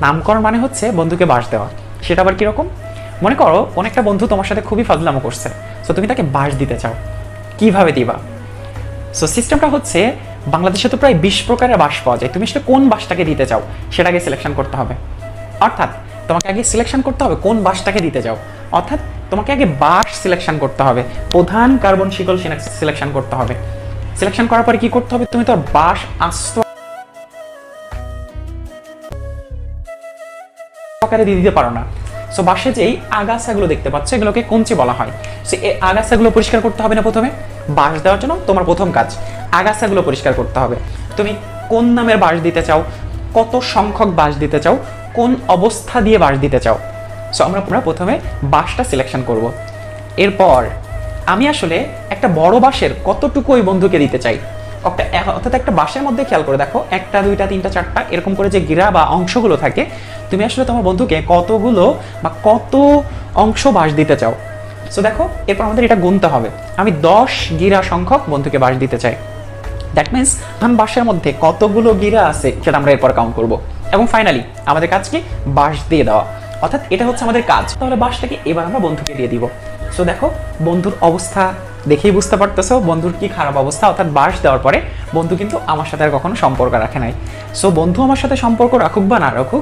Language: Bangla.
নামকরণ মানে হচ্ছে বন্ধুকে বাস দেওয়া। সেটা আবার কীরকম? মনে করো, অনেকটা বন্ধু তোমার সাথে খুবই ফাজলামো করছে। সো তুমি তাকে বাস দিতে চাও। কীভাবে দিবা? সো সিস্টেমটা হচ্ছে, বাংলাদেশে তো প্রায় বিশ প্রকারের বাস পাওয়া যায়। তুমি সেটা কোন বাসটাকে দিতে চাও? সেটাকে সিলেকশন করতে হবে। অর্থাৎ, তোমাকে আগে সিলেকশন করতে হবে কোন বাসটাকে দিতে চাও। অর্থাৎ, তোমাকে আগে বাস সিলেকশন করতে হবে। প্রধান কার্বন শিকল সিলেকশন করতে হবে। সিলেকশন করার পরে কি করতে হবে? তুমি তো আর বাস আস্ত আকারে দিয়ে দিতে পারো না। সো বাসে যেই আগাছাগুলো দেখতে পাচ্ছ, এগুলোকে কঞ্চি বলা হয়। সো এই আগাছাগুলো পরিষ্কার করতে হবে না প্রথমে? বাঁশ দেওয়ার জন্য তোমার প্রথম কাজ, আগাছাগুলো পরিষ্কার করতে হবে। তুমি কোন নামের বাঁশ দিতে চাও? কত সংখ্যক বাঁশ দিতে চাও? কোন অবস্থা দিয়ে বাঁশ দিতে চাও? সো আমরা আমরা প্রথমে বাঁশটা সিলেকশন করব। এরপর, আমি আসলে একটা বড় বাঁশের কতটুকু ওই বন্ধুকে দিতে চাই? অর্থাৎ একটা বাঁশের মধ্যে খেয়াল করে দেখো, একটা, দুইটা, তিনটা, চারটা, এরকম করে যে গিরা বা অংশগুলো থাকে, তুমি আসলে তোমার বন্ধুকে কতগুলো বা কত অংশ বাঁশ দিতে চাও? সো দেখো, এরপর আমাদের এটা গুনতে হবে। আমি দশ গিরা সংখ্যক বন্ধুকে বাঁশ দিতে চাই। দ্যাট মিনস ধান বাসের মধ্যে কতগুলো গিরা আছে সেটা আমরা এরপর কাউন্ট করব। এবং ফাইনালি আমাদের কাজ কি? বাঁশ দিয়ে দেওয়া। অর্থাৎ এটা হচ্ছে আমাদের কাজ। তাহলে বাঁশটাকে এবার আমরা বন্ধুকে দিয়ে দিব। সো দেখো, বন্ধুর অবস্থা দেখেই বুঝতে পারতেছো, বন্ধুর কি খারাপ অবস্থা, অর্থাৎ বাস দেওয়ার পরে বন্ধু কিন্তু আমার সাথে আর কখনো সম্পর্ক রাখে নাই। সো বন্ধু আমার সাথে সম্পর্ক রাখুক বা না রাখুক